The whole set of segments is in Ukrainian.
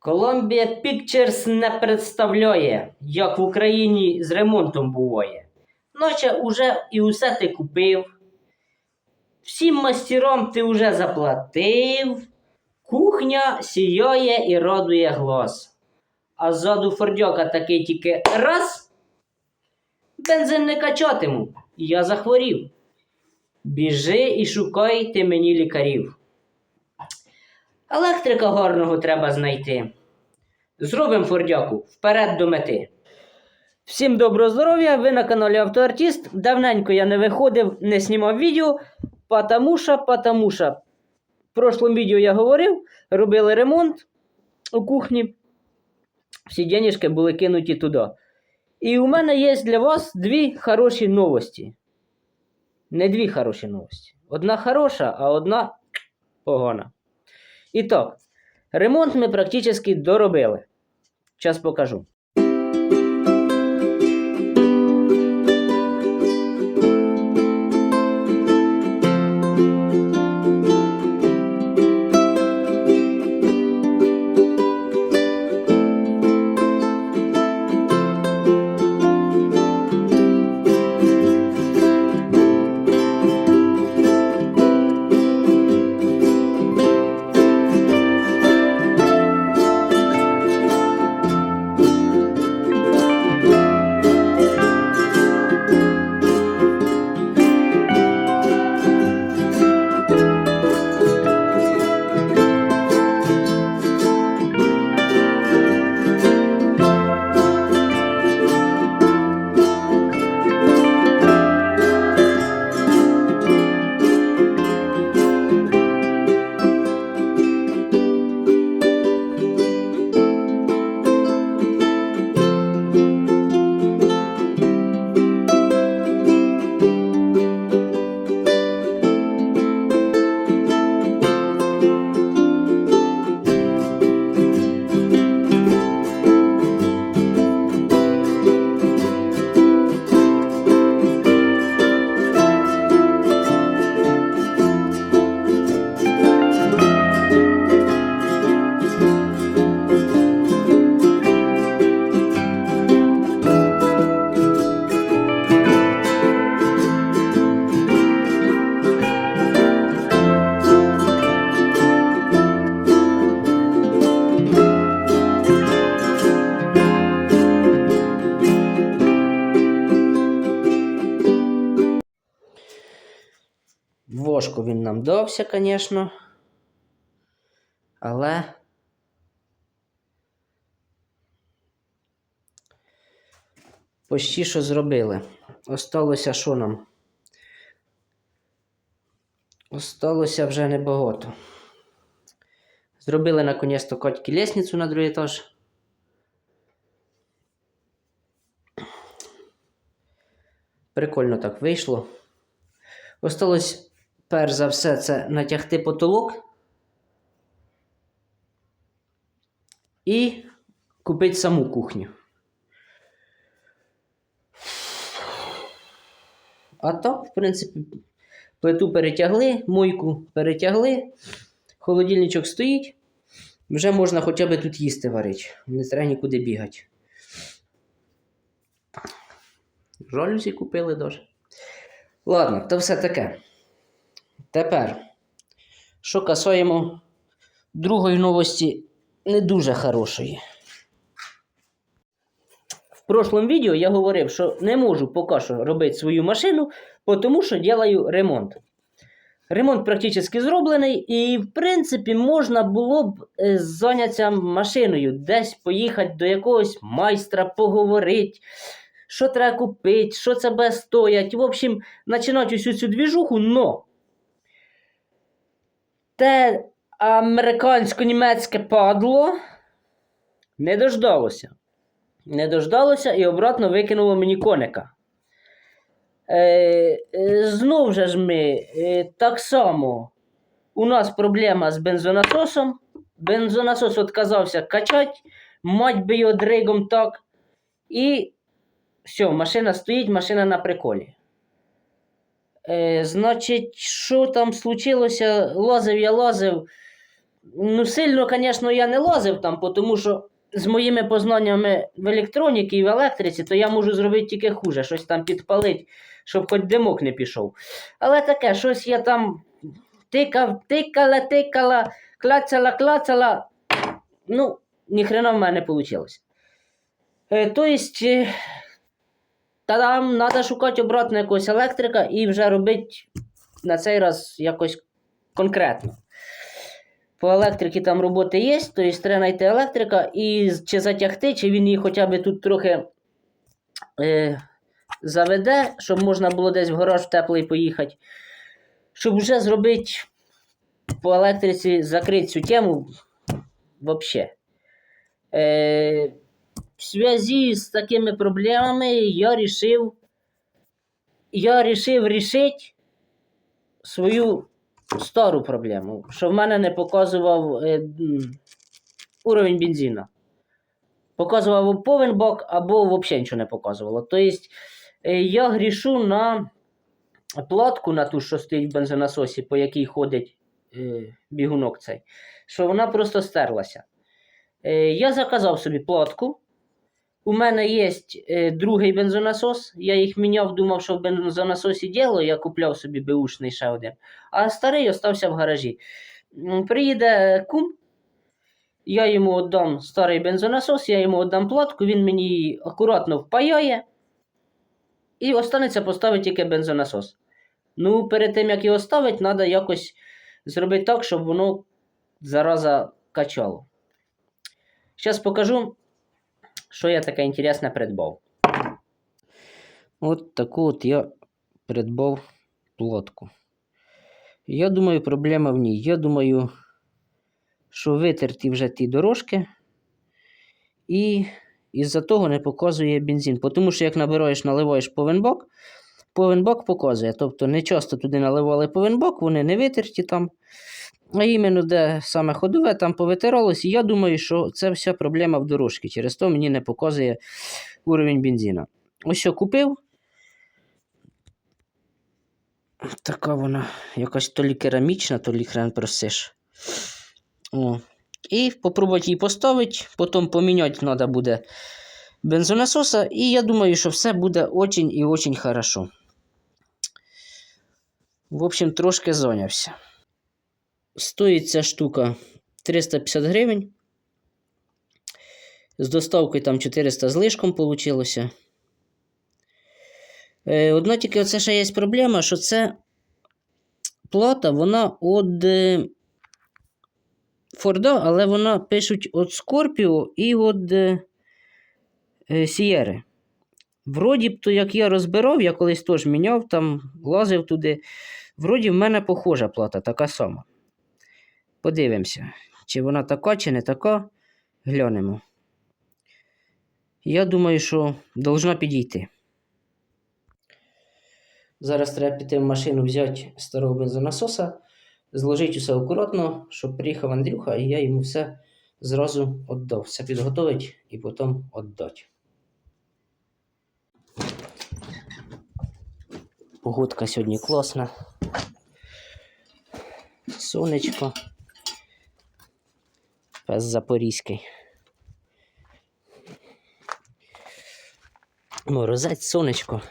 Columbia Pictures не представляє, як в Україні з ремонтом буває. Наче уже і усе ти купив. Всім мастерам ти вже заплатив. Кухня сіяє і радує глаз. А ззаду фордьока такий тільки раз. Бензин не качатиму. Я захворів. Біжи і шукай ти мені лікарів. Електрика гарного треба знайти. Зробимо фордяку вперед до мети. Всім доброго здоров'я! Ви на каналі Автоартіст. Давненько я не виходив, не знімав відео, потому що в прошлому відео я говорив, робили ремонт у кухні. Всі денежки були кинуті туди. І у мене є для вас дві хороші новості. Не дві хороші новості. Одна хороша, а одна погана. І так, ремонт ми практично доробили. Зараз покажу. Вошку він нам дався, звісно. Але. Почти що зробили. Осталося що нам? Осталося вже небагато. Зробили наконець-то котки лестницю на другий етаж. Прикольно так вийшло. Осталось, перш за все, це натягти потолок і купити саму кухню. А так, в принципі, плиту перетягли, мойку перетягли, холодильничок стоїть. Вже можна хоча б тут їсти варити. Не треба нікуди бігати. Жалюзі купили дуже. Ладно, то все таке. Тепер, що касаємо другої новості не дуже хорошої. В прошлому відео я говорив, що не можу поки що робити свою машину, тому що делаю ремонт. Ремонт практично зроблений, і, в принципі, можна було б е, зайнятися машиною, десь поїхати до якогось майстра, поговорити, що треба купити, що це буде стоять. В общем, починати усю цю двіжуху, но те американсько-німецьке падло не дождалося. Не дождалося і обратно викинуло мені коника. Е, е, знов же ж ми е, так само. У нас проблема з бензонасосом. Бензонасос відказався качати, мать би його дригом так. І все, машина стоїть, машина на приколі. Е, значить, що там случилося? Лазив я лазив. Ну, сильно, звісно, я не лазив там, тому що з моїми познаннями в електроніці і в електриці, то я можу зробити тільки хуже, щось там підпалити, щоб хоч димок не пішов. Але таке, щось я там тикав, тикала, тикала, клацала, клацала. Ну, ніхрена в мене не вийшло. Е, тобто, е, та-дам, треба шукати обратно якогось електрика і вже робити на цей раз якось конкретно. По електриці там роботи є, тобто треба знайти електрика і чи затягти, чи він її хоча б тут трохи е, заведе, щоб можна було десь в гараж теплий поїхати. Щоб вже зробити по електриці, закрити цю тему взагалі. В зв'язку з такими проблемами я рішив, я рішив рішити свою стару проблему, що в мене не показував е, уровень бензина. Показував повен бак, або взагалі нічого не показувало. Тобто е, я грішу на платку, на ту, що стоїть в бензонасосі, по якій ходить е, бігунок цей, що вона просто стерлася. Е, я заказав собі платку. У мене є е, другий бензонасос. Я їх міняв, думав, що в бензонасосі діло, я купляв собі беушний ще один. А старий остався в гаражі. Приїде кум, я йому віддам старий бензонасос, я йому віддам платку, він мені її акуратно впаяє. І останеться поставити тільки бензонасос. Ну, перед тим, як його ставити, треба якось зробити так, щоб воно зараза качало. Зараз покажу, що я таке інтересне придбав. От таку от я придбав плотку. Я думаю, проблема в ній. Я думаю, що витерті вже ті дорожки, і із-за того не показує бензин. Тому що як набираєш, наливаєш повенбак, повенбак показує. Тобто не часто туди наливали повенбак, вони не витерті там. А іменно де саме ходове, там повитиралось. І я думаю, що це вся проблема в дорожці. Через то мені не показує уровень бензина. Ось що купив. Така вона якась то лі керамічна, то лі хрен просиш. О. І попробувати її поставити, потім поміняти треба буде бензонасоса, і я думаю, що все буде очень і очень хорошо. В общем, трошки зайнявся. Стоїть ця штука 350 гривень. З доставкою там 400 з лишком вийшло. Е, одна тільки оце ще є проблема, що це плата, вона від е, Форда, але вона пишуть від Скорпіо і від е, Сієри. Вроді б, то як я розбирав, я колись теж міняв, там лазив туди. Вроді в мене похожа плата, така сама. Подивимося, чи вона така, чи не така. Глянемо. Я думаю, що должна підійти. Зараз треба піти в машину взяти старого бензонасоса, зложити все акуратно, щоб приїхав Андрюха, і я йому все зразу віддав. Все підготовить і потім віддати. Погодка сьогодні класна. Сонечко. Пес Запорізький. Морозець, сонечко.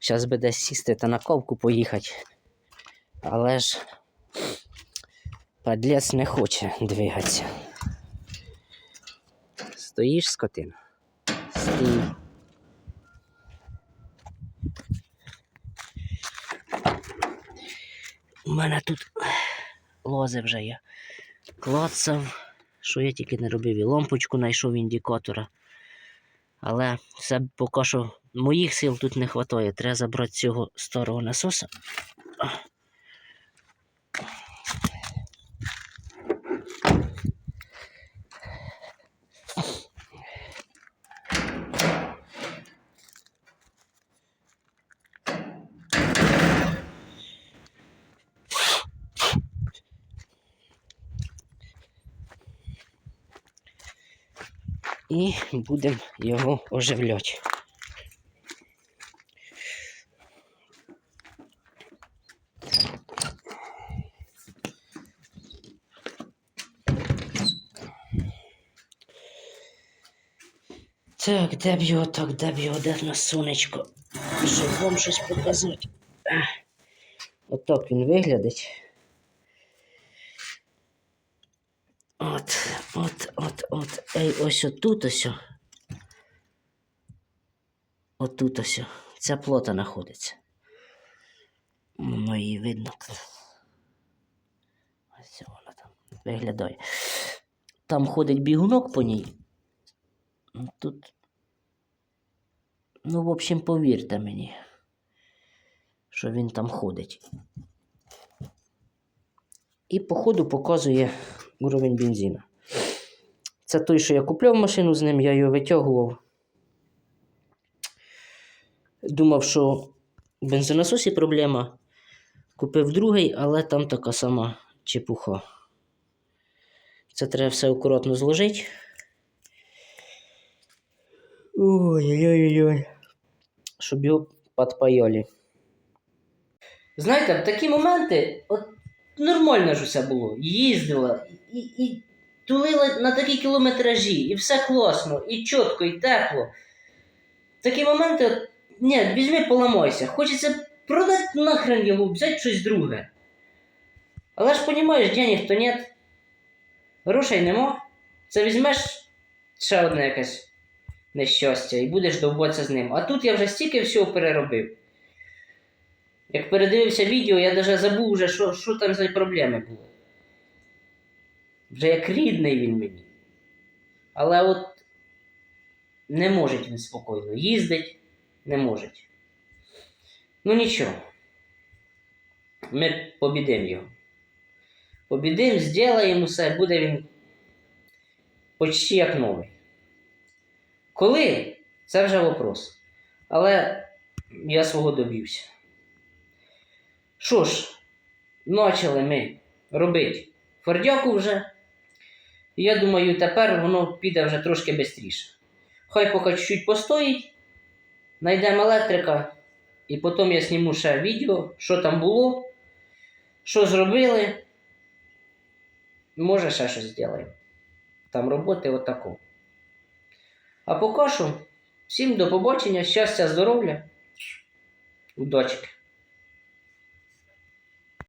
Зараз би десь сісти та на ковку поїхати. Але ж подлець не хоче двигатися. Стоїш, скотина? Стій. У мене тут лози вже є. Клацав, що я тільки не робив, і лампочку знайшов індикатора. Але все поки що моїх сил тут не вистачає. Треба забрати цього старого насоса. і будемо його оживляти. Так, де б його, так, де б його, де на сонечко, щоб вам щось показати. Е, отак він виглядить. Ей, ось отут ось. Отут ось. Ця плота знаходиться. Воно її видно. Ось вона там виглядає. Там ходить бігунок по ній. Ну, Тут. Ну, в общем, повірте мені, що він там ходить. І по ходу показує уровень бензина. Це той, що я купляв машину з ним, я його витягував. Думав, що в бензонасосі проблема. Купив другий, але там така сама чепуха. Це треба все акуратно зложити. Ой-ой-ой. Щоб його підпаяли. Знаєте, в такі моменти от нормально ж усе було. Їздила і, і тулила на такі кілометражі, і все класно, і чітко, і тепло. Такі моменти, ні, візьми, поламайся. Хочеться продати нахрен його, взяти щось друге. Але ж розумієш, денег то нет. Грошей нема. Це візьмеш ще одне якесь нещастя і будеш довбатися з ним. А тут я вже стільки всього переробив. Як передивився відео, я навіть забув вже, що, що там за проблеми були. Вже як рідний він мені. Але от не може він спокійно їздить, не може. Ну нічого. Ми побідемо його. Побідимо, зробимо все, буде він почти як новий. Коли? Це вже вопрос. Але я свого добився. Що ж, почали ми робити фордяку вже. І я думаю, тепер воно піде вже трошки швидше. Хай поки чуть-чуть постоїть, знайдемо електрика, і потім я зніму ще відео, що там було, що зробили. Може, ще щось зробимо. Там роботи отако. А поки що, всім до побачення, щастя, здоров'я, удачки.